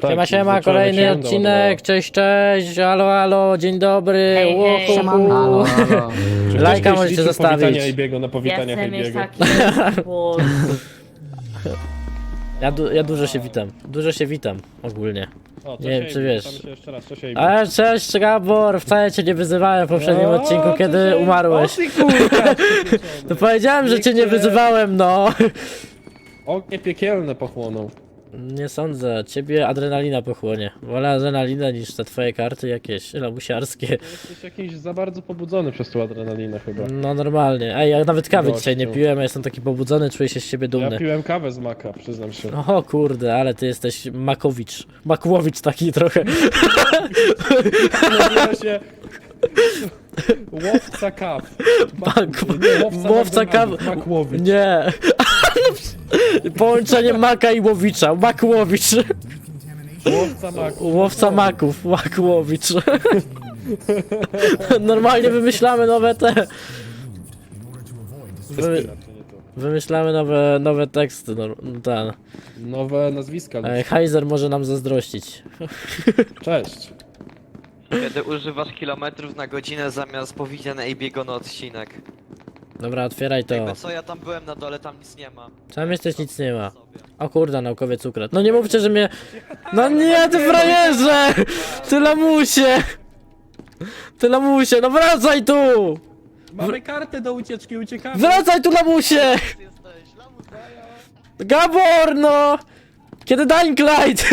Tak, siema, siema, kolejny się odcinek, cześć, cześć, halo, halo, dzień dobry, Hej, hej. ło, hu, hu. Halo, halo. Czy Lajka ktoś możecie liczył zostawić. Powitania na Ja powitaniach chcę mieć taki głos. Ja, du ja dużo się witam, dużo się witam, ogólnie. O, Nie wiem, czy wiesz. Się jeszcze raz, cześć Ebi. Ale cześć, Gabor, wcale cię nie wyzywałem w poprzednim O, odcinku, kiedy umarłeś. O ty kurka! To powiedziałem, że cię nie wyzywałem, no. Ognie piekielne pochłoną. Nie sądzę, ciebie adrenalina pochłonie. Wolę adrenalinę niż te twoje karty jakieś lamusiarskie. Jesteś jakiś za bardzo pobudzony przez tą adrenalinę chyba. No normalnie. Ej, ja nawet kawy Gościu. dzisiaj nie piłem, a jestem taki pobudzony, czuję się z siebie Ja dumny. piłem kawę z maka, przyznam się. O kurde, ale ty jesteś Makowicz. Makłowicz taki trochę. Nazywa się... Łowca kaw. Mak- Nie, łowca, łowca kaw- McDonald's, Makłowicz. Nie. Połączenie Maka i Łowicza. Makłowicz. Łowca. Łowca maków. Makłowicz. Normalnie wymyślamy nowe te. Wy, wymyślamy nowe, nowe teksty. No, ten. Nowe nazwiska. E, Heiser może nam zazdrościć. Cześć. Kiedy używasz kilometrów na godzinę zamiast powiedziane Ejbiego na odcinek. Dobra, otwieraj to. Jakby co, ja tam byłem na dole, tam nic nie ma. Tam jesteś, nic nie ma. O kurde, naukowiec ukradł. No nie mówcie, że mnie... No nie, ty frajerze! Ty lamusie! Ty lamusie, no wracaj tu! Mamy kartę do ucieczki, uciekamy. Wracaj tu lamusie! Gabor, no! Kiedy Dying Light?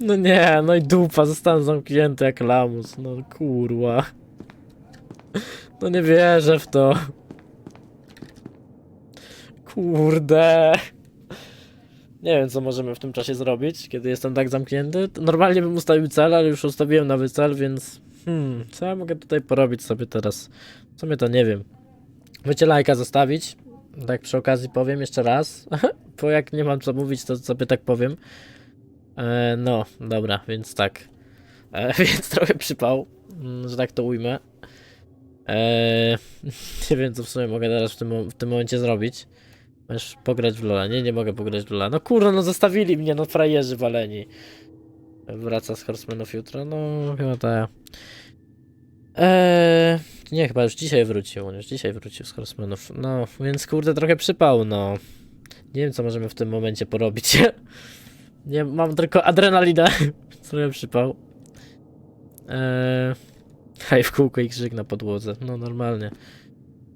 No nie, no i dupa, zostałem zamknięty jak lamus, no kurwa. No nie wierzę w to. Kurde. Nie wiem, co możemy w tym czasie zrobić, kiedy jestem tak zamknięty. Normalnie bym ustawił cel, ale już ustawiłem nowy cel, więc... Hmm, co ja mogę tutaj porobić sobie teraz? W sumie to nie wiem. Możecie lajka zostawić. Tak przy okazji powiem jeszcze raz. Bo jak nie mam co mówić, to sobie tak powiem. E, no, dobra, więc tak. E, więc trochę przypał, mm, że tak to ujmę. E, nie wiem, co w sumie mogę teraz w tym, w tym momencie zrobić. Możesz pograć w Lola. Nie, nie mogę pograć w Lola. No kurno, no zostawili mnie, no frajerzy waleni. Wraca z Horsemanów jutro? No, chyba tak. Eee, nie, chyba już dzisiaj wrócił, on już dzisiaj wrócił z Horsemanów. No, więc kurde, trochę przypał, no. Nie wiem, co możemy w tym momencie porobić. nie, mam tylko adrenalinę. trochę przypał. Eee, haj w kółko i krzyk na podłodze. No, normalnie.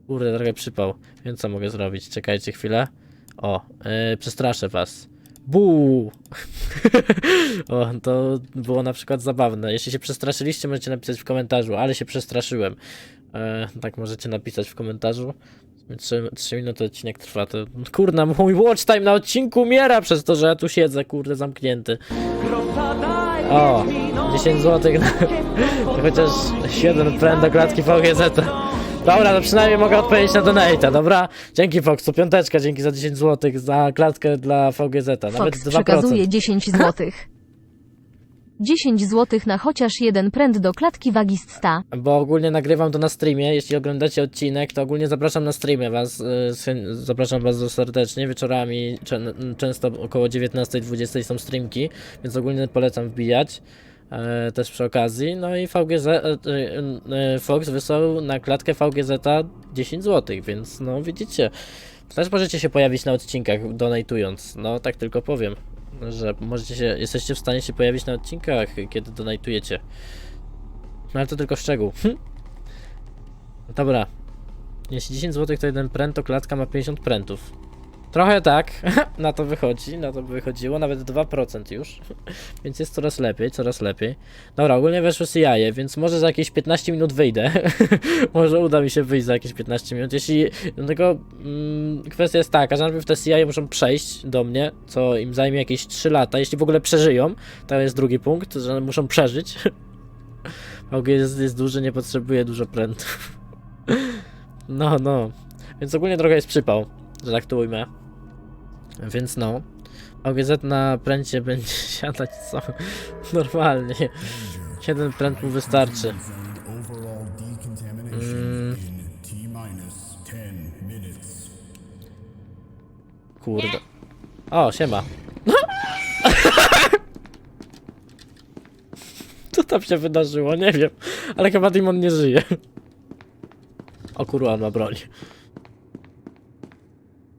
Kurde, trochę przypał. Więc co mogę zrobić? Czekajcie chwilę. O, eee, przestraszę was. Buu! o, to było na przykład zabawne. Jeśli się przestraszyliście, możecie napisać w komentarzu, ale się przestraszyłem. E, tak możecie napisać w komentarzu. 3, 3 minuty odcinek trwa, to kurna, mój watch time na odcinku umiera przez to, że ja tu siedzę, kurde, zamknięty. O, 10 zł na chociaż 7 pręd do klatki VGZ. Dobra, to przynajmniej mogę odpowiedzieć na donate'a, dobra? Dzięki Foxu, piąteczka, dzięki za 10 zł za klatkę dla VGZ, nawet Fox 2%. przekazuje 10 zł. 10 zł na chociaż jeden pręt do klatki wagiststa. Bo ogólnie nagrywam to na streamie. Jeśli oglądacie odcinek, to ogólnie zapraszam na streamie was. y, Zapraszam was serdecznie. Wieczorami czę- często około 19-20 są streamki, więc ogólnie polecam wbijać. E, też przy okazji. No i VGZ, e, e, Fox wysłał na klatkę VGZ 10 zł, więc no widzicie. Też możecie się pojawić na odcinkach donatując. No tak tylko powiem, że możecie się, jesteście w stanie się pojawić na odcinkach, kiedy donatujecie. No ale to tylko szczegół. Hm. Dobra. Jeśli 10 zł to jeden pręt, to klatka ma 50 prętów. Trochę tak, na to wychodzi, na to by wychodziło, nawet 2% już. Więc jest coraz lepiej, coraz lepiej. Dobra, ogólnie weszło CI, więc może za jakieś 15 minut wyjdę. może uda mi się wyjść za jakieś 15 minut. Jeśli. No tylko mm, kwestia jest taka, że najpierw te CI muszą przejść do mnie, co im zajmie jakieś 3 lata. Jeśli w ogóle przeżyją, to jest drugi punkt, że muszą przeżyć. VG jest, jest duży, nie potrzebuje dużo prętów. No, no. Więc ogólnie trochę jest przypał, że tak to ujmę. Więc no. OGZ na pręcie będzie siadać co? Normalnie. Jeden pręt mu wystarczy. Mm. Kurde. O, siema. Co tam się wydarzyło? Nie wiem. Ale chyba Demon nie żyje. O kurwa, ma broń.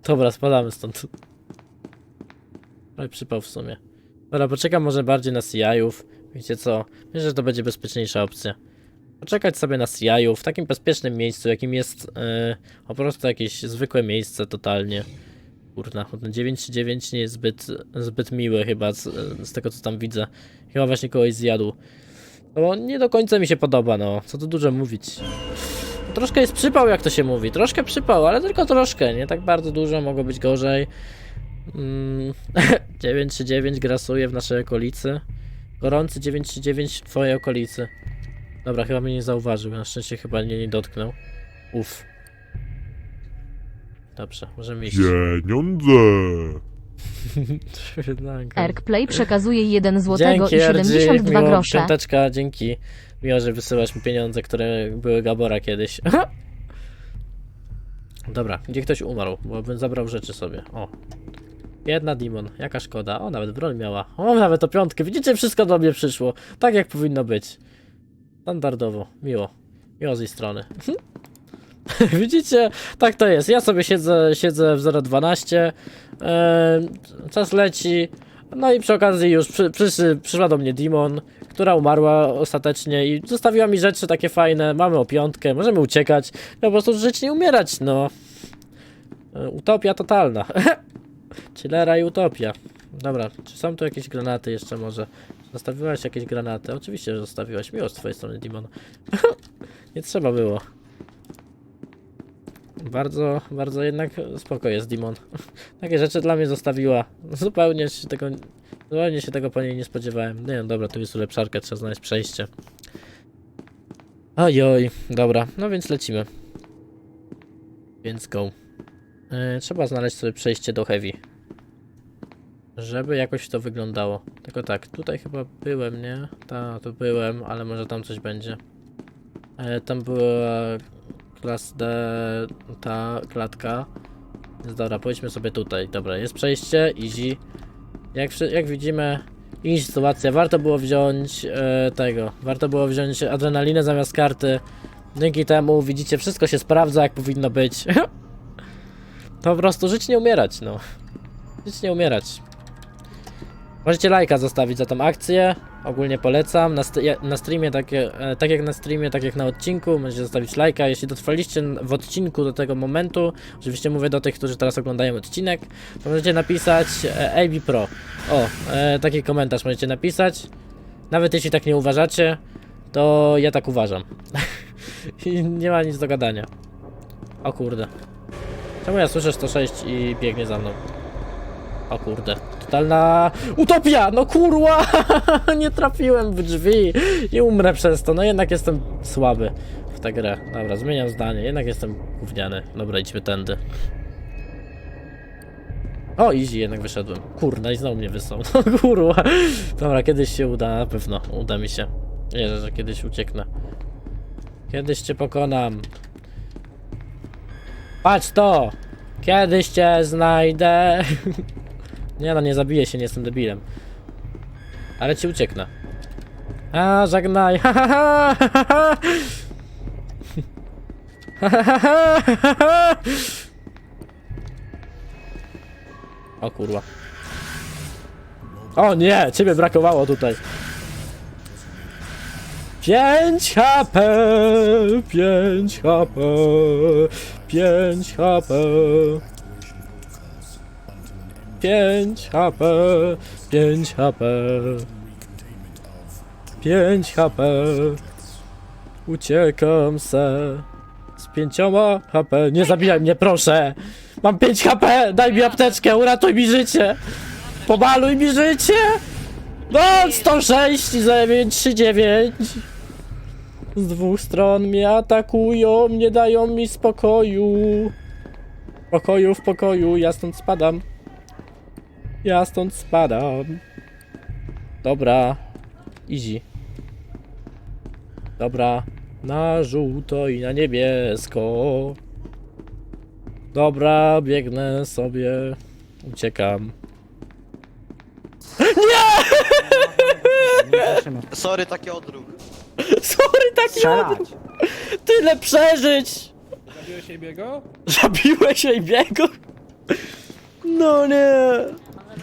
Dobra, spadamy stąd. Ale przypał w sumie. Dobra, poczekam może bardziej na CI-ów. Wiecie co? Myślę, że to będzie bezpieczniejsza opcja. Poczekać sobie na CI-ów w takim bezpiecznym miejscu, jakim jest yy, po prostu jakieś zwykłe miejsce totalnie. Kurna, ten 939 nie jest zbyt, zbyt miły chyba z, z tego co tam widzę. Chyba właśnie kogoś zjadł. No nie do końca mi się podoba, no. Co tu dużo mówić. Troszkę jest przypał, jak to się mówi. Troszkę przypał, ale tylko troszkę. Nie tak bardzo dużo, mogło być gorzej. Mm, 939 grasuje w naszej okolicy. Gorący 939 w twojej okolicy. Dobra, chyba mnie nie zauważył. Na szczęście chyba mnie nie dotknął. Uff. Dobrze, możemy iść. Pieniądze! Świetlanka. Erkplay przekazuje 1 złotego i RG, 72 miło, grosze. Piąteczka, dzięki. Miło, że wysyłasz mi pieniądze, które były Gabora kiedyś. Dobra, gdzie ktoś umarł, bo bym zabrał rzeczy sobie. O. Jedna Demon, jaka szkoda. O, nawet broń miała. O, nawet o piątkę. Widzicie, wszystko do mnie przyszło. Tak jak powinno być. Standardowo. Miło. Miło z jej strony. Widzicie, tak to jest. Ja sobie siedzę, siedzę w 012. E, czas leci. No i przy okazji już przy, przyszy, przyszła do mnie Demon, która umarła ostatecznie i zostawiła mi rzeczy takie fajne. Mamy o piątkę, możemy uciekać. No po prostu żyć nie umierać, no. E, Utopia totalna. Chillera i utopia. Dobra, czy są tu jakieś granaty jeszcze może? Zostawiłaś jakieś granaty? Oczywiście, że zostawiłaś. Miło z twojej strony, Demon. nie trzeba było. Bardzo, bardzo jednak spoko jest Demon. Takie rzeczy dla mnie zostawiła. Zupełnie się tego, zupełnie się tego po niej nie spodziewałem. Nie wiem, dobra, tu jest ulepszarka, trzeba znaleźć przejście. Ojoj, dobra, no więc lecimy. Więc go. E, trzeba znaleźć sobie przejście do Heavy. Żeby jakoś to wyglądało. Tylko tak, tutaj chyba byłem, nie? Ta, tu byłem, ale może tam coś będzie. E, tam była klas D, ta klatka. Więc dobra, pójdźmy sobie tutaj. Dobra, jest przejście, easy. Jak, jak widzimy, sytuacja. Warto było wziąć e, tego. Warto było wziąć adrenalinę zamiast karty. Dzięki temu, widzicie, wszystko się sprawdza jak powinno być. po prostu żyć nie umierać, no. Żyć nie umierać. Możecie lajka zostawić za tą akcję. Ogólnie polecam. Na, na streamie, takie, e, tak jak na streamie, tak jak na odcinku, możecie zostawić lajka. Jeśli dotrwaliście w odcinku do tego momentu, oczywiście mówię do tych, którzy teraz oglądają odcinek, to możecie napisać e, AB Pro. O, e, taki komentarz możecie napisać. Nawet jeśli tak nie uważacie, to ja tak uważam. I nie ma nic do gadania. O kurde. Czemu ja słyszę 106 i biegnie za mną? O kurde. Totalna utopia! No kurwa! nie trafiłem w drzwi i umrę przez to. No jednak jestem słaby w tę grę. Dobra, zmieniam zdanie. Jednak jestem gówniany. Dobra, idźmy tędy. O, easy, jednak wyszedłem. Kurna, i znowu mnie wysłał. No kurwa. Dobra, kiedyś się uda, na pewno. Uda mi się. Wierzę, że kiedyś ucieknę. Kiedyś cię pokonam. Patrz to! Kiedyś cię znajdę. Nie no, nie zabiję się, nie jestem debilem. Ale ci ucieknę. A, żegnaj. O kurwa. O nie, ciebie brakowało tutaj. 5 HP, 5 HP, 5 HP. 5 HP, 5 HP, 5 HP. Uciekam se z pięcioma HP. Nie zabijaj mnie, proszę. Mam 5 HP, daj mi apteczkę, uratuj mi życie. Pomaluj mi życie. No, 106, 9, 3, 9. Z dwóch stron mnie atakują, nie dają mi spokoju. Pokoju w pokoju, ja stąd spadam. Ja stąd spadam. Dobra. Easy. Dobra. Na żółto i na niebiesko. Dobra, biegnę sobie. Uciekam. Sorry, taki odruch. Sorry, taki Strzelać. odruch. Tyle przeżyć! Zabiłeś jej biego? Zabiłeś jej biegu? No nie.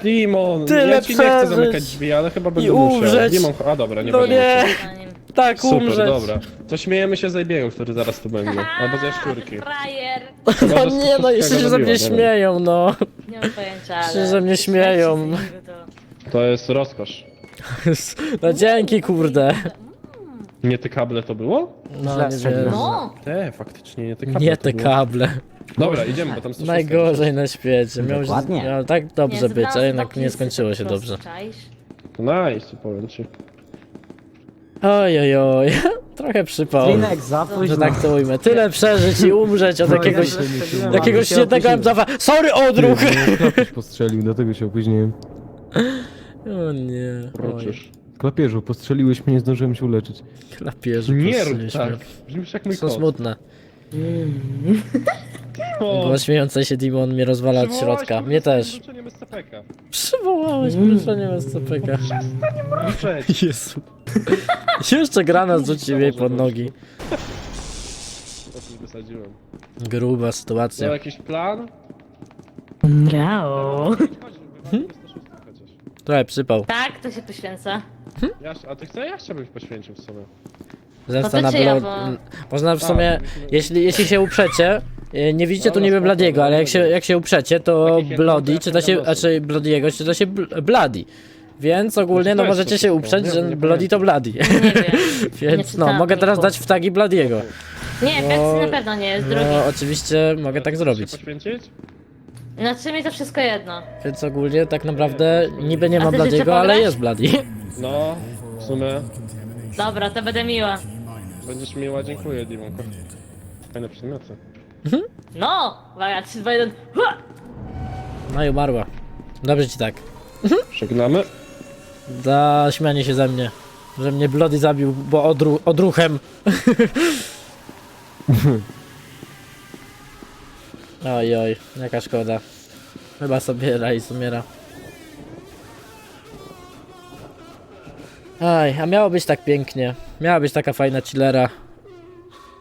Dimon, Tyle ja ci nie chcę przeżyć. zamykać drzwi, ale chyba będę musiał. umrzeć. Dimon, a dobra, nie No będę nie. musiał. Tak, Super, umrzeć. dobra. To śmiejemy się z Ejbiego, który zaraz tu będzie. Albo z jaszczurki. Frajer! No Może nie, no jeszcze się ze mnie robiła, nie wiem. śmieją, no. Nie mam pojęcia, ale... Się ze mnie śmieją. To jest rozkosz. No dzięki, kurde. Nie te kable to było? No, Źle nie wiem. No! Te, faktycznie nie te kable Nie to te było. kable. Dobra, idziemy, bo tam 106 Najgorzej na świecie. Miało, się, Dokładnie. miało tak dobrze Nie, być, a jednak nie skończyło się dobrze. czaisz? Nice, powiem ci. Oj, oj, oj. Trochę przypał. Linek, za późno. Że tak to ujmę. Tyle przeżyć i umrzeć od No, jakiegoś, ja strzeliłem, jakiegoś ale się świetnego opóźniłem. Sorry, odruch! Klapierz postrzelił, dlatego się opóźniłem. O nie. Oj. Klapierzu, postrzeliłeś mnie, nie zdążyłem się uleczyć. klapierzu. Nie rób prostu tak. Brzmisz jak mój Są kot. smutne. O, Głos śmiejący się Demon mnie rozwala od środka. mnie tym też. wrzuceniem SCP-ka. Przywołałeś wrzuceniem SCP-ka. Cześć. Jezu. Jeszcze granat rzucił jej pod nogi. To coś wysadziłem. Gruba Miał sytuacja. jakiś plan? Miau. Chodź, wywalimy 106 chociaż. Trochę przypał. Tak, to się poświęca. Ja, a ty chcesz? Ja chciałbym poświęcił w sumie. Zemsta No na to czy ja, bo- Można w sumie, Tak, myśmy- jeśli, jeśli się uprzecie, e, nie widzicie tu Dobra, niby spoko, Bladiego, ale jak się, jak się uprzecie, to Takich jak Bloody ja czyta się, pamiętam znaczy Bladiego czyta się Bl- Bloody. Więc ogólnie Znaczy, no to jest możecie to się wszystko. uprzeć, Nie, że nie Bloody to Bloody. Nie wiem. Więc no, czytałam mogę teraz dać w tagi Bladiego. Nie, No, na pewno nie jest drugi. No oczywiście mogę tak Chcesz zrobić. się poświęcić? Znaczy mi to wszystko jedno. Więc ogólnie tak naprawdę niby nie A ma Bladiego, ale pograć? jest Bloody. No, w sumie. Dobra, to będę miła. Będziesz miła, dziękuję, Dimonko. Fajne przedmioty. No! Uwaga, 3, 2, 1. Hua! No i umarła. Dobrze ci tak. Żegnamy. Za śmianie się ze mnie. Że mnie Bloody zabił, bo odru odruchem. oj, oj, jaka szkoda. Chyba sobie Raiz umiera. Aj, a miało być tak pięknie. Miała być taka fajna chillera.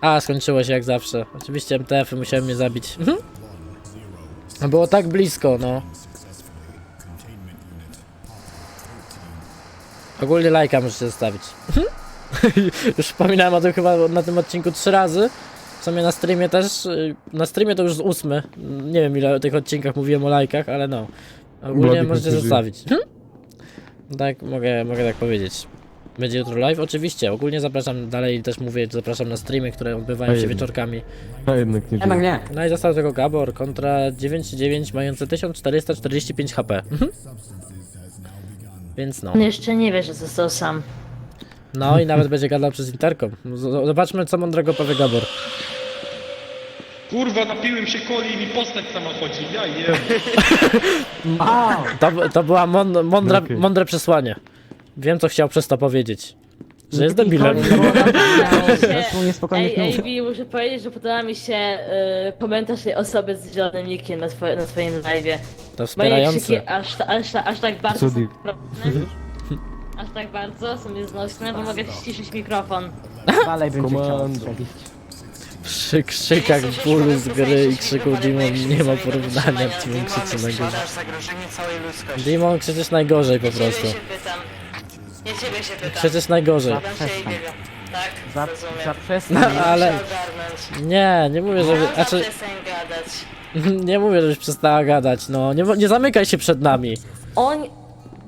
A, skończyło się jak zawsze. Oczywiście MTF-y musiałem mnie zabić. Mhm. Było tak blisko, no. Ogólnie lajka możecie zostawić. już wspominałem o tym chyba na tym odcinku trzy razy. W sumie na streamie też. y, Na streamie to już z ósmy. Nie wiem ile o tych odcinkach mówiłem o lajkach, ale no. Ogólnie Blady możecie zostawić. Hmm? Tak, mogę, mogę tak powiedzieć. Będzie jutro live? Oczywiście. Ogólnie zapraszam dalej, też mówię, zapraszam na streamy, które odbywają A się jednak. wieczorkami. A jednak nie Jednak nie. No i został tego Gabor kontra 99 mający 1445 HP. Mhm. Więc no. On jeszcze nie wie, że został sam. No i nawet będzie gadał przez interkom. Z- Zobaczmy co mądrego powie Gabor. Kurwa, napiłem się coli i mi postać sama chodzi. Ja jem. Wow! To, to była mąd- mądra, Okej. mądre przesłanie. Wiem co chciał przez to powiedzieć. Że jest debilem. Zresztą niespokojnie Ej, knów. ej, muszę powiedzieć, że podoba mi się y, komentarz tej osoby z zielonym nickiem na, twoje, na twoim live'ie. To Moje krzyki wspierające. aż, ta- aż, ta- aż tak bardzo są okropne. Aż tak bardzo są nieznośne, bo mogę ściszyć mikrofon. Dalej bym cię chciał Komando. strzelić. Przy krzykach bólu z gry i krzyku Demon nie ma porównania. Demon krzyczy najgorzej. zagrożenie całej ludzkości. Demon krzyczysz najgorzej po prostu. pytam. Nie ciebie się pytam. Krzyczysz najgorzej. Pytam się i. Tak, Za, rozumiem. za No, przestań. ale ogarnąć. nie, nie mówię, żeby... No, Znaczy, przestań gadać. nie mówię, żebyś przestała gadać, no. Nie, nie zamykaj się przed nami. On...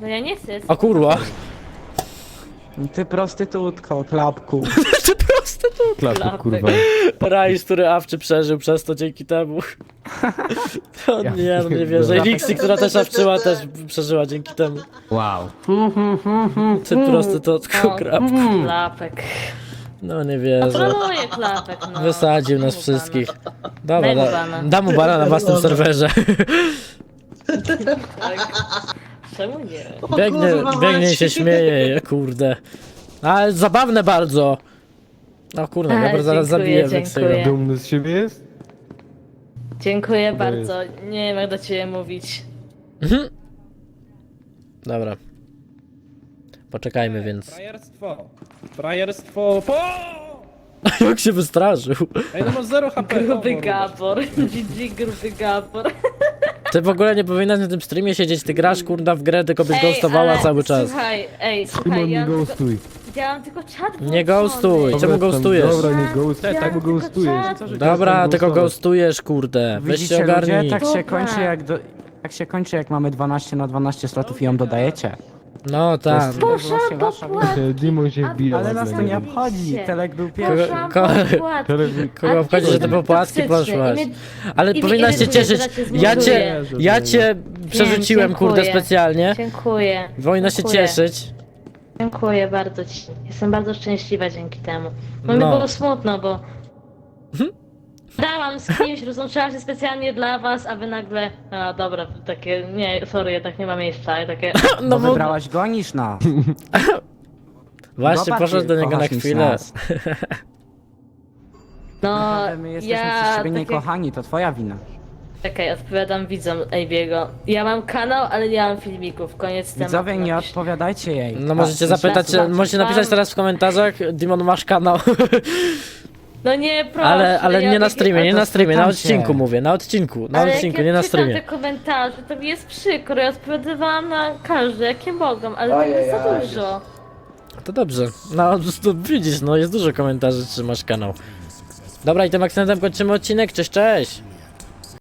No ja nie chcę. O kurwa. Ty prostytutko, klapku. Ty proste to. Klapek, kurwa. Rajs, który Awczy przeżył przez to dzięki temu. To Ja nie, no nie wierzę. I Lixi, która też Awczyła, też przeżyła dzięki temu. Wow. Ty prosty to O, krap. Klapek. No nie wierzę. Troluję klapek, no. Wysadził nas Daj mu wszystkich. Daj Dobra, mu da, bana. dam mu bana na własnym serwerze. bana. Tak. Czemu nie? Biegnie, biegnie i się śmieje, kurde. Ale zabawne bardzo. O kurde, A, Gabor zaraz dziękuję, zabije dziękuję. Weksyla. Dumny z siebie jest? Dziękuję bardzo. Nie wiem jak do ciebie mówić. Dobra. Poczekajmy więc. Frajerstwo. Frajerstwo. Po! Jak się wystraszył. Ej, no masz 0 HP. Gruby o, Gabor. GG, gruby Gabor. Ty w ogóle nie powinnaś na tym streamie siedzieć, ty grasz kurda w grę, tylko byś Ej, ghostowała ale cały czas. Słuchaj, ej, Szymon, słuchaj, nie ja ghostuj. Mam tylko czat włączony. Nie ghostuj. Dobra, Czemu tam- ghostujesz? Dobra, nie ghostuj. Tak, bo tylko ghostujesz. Co, że Dobra, tylko ghostujesz, kurde. Weź Widzicie się ludzie, ogarnij. tak się Dobra. kończy jak do... Tak się kończy jak mamy 12 na 12 slotów i ją dodajecie. No tak. jest- Poszłam Właśnie po wasza płatki. E, Dimon się wbija. Ale na nas to nie obchodzi, Telek był Kogo- pierwszy. Poszłam ko-. Kogo ty że ty po jestem płatki toksyczny poszłaś? i mnie- Ale i mnie powinnaś się irytuje, cieszyć. Ja cię, ja cię przerzuciłem, kurde, dziękuję. specjalnie. Dziękuję. Powinna się Dziękuję. cieszyć. Dziękuję bardzo ci. Jestem bardzo szczęśliwa dzięki temu. Bo No. mi było smutno, bo dałam z kimś, rozłączyłam się specjalnie dla was, a wy nagle... A dobra, takie... Nie, sorry, jednak nie ma miejsca. I takie... No No bo bo wybrałaś go niż nas. właśnie Zobacz, poszedł do niego na kochasz niż chwilę. nas. No, my jesteśmy ja... przez ciebie tak jak- niekochani, to twoja wina. Czekaj, odpowiadam widzom Ejbiego. Ja mam kanał, ale nie mam filmików. Koniec tematu. Widzowie, nie Napisz- odpowiadajcie jej. No możecie Tak, zapytać, możecie napisać teraz w komentarzach, Dimon masz kanał, No nie, proszę. ale, ale ja nie na takie- streamie, nie na streamie, na odcinku mówię, na odcinku, na ale odcinku, jak nie ja na czytam streamie. te komentarze, to mi jest przykro. Ja odpowiadałam na każde, jakie mogą, ale to jest za dużo. To dobrze, no to widzisz, no jest dużo komentarzy, czy masz kanał. Dobra i tym akcentem kończymy odcinek, cześć, cześć!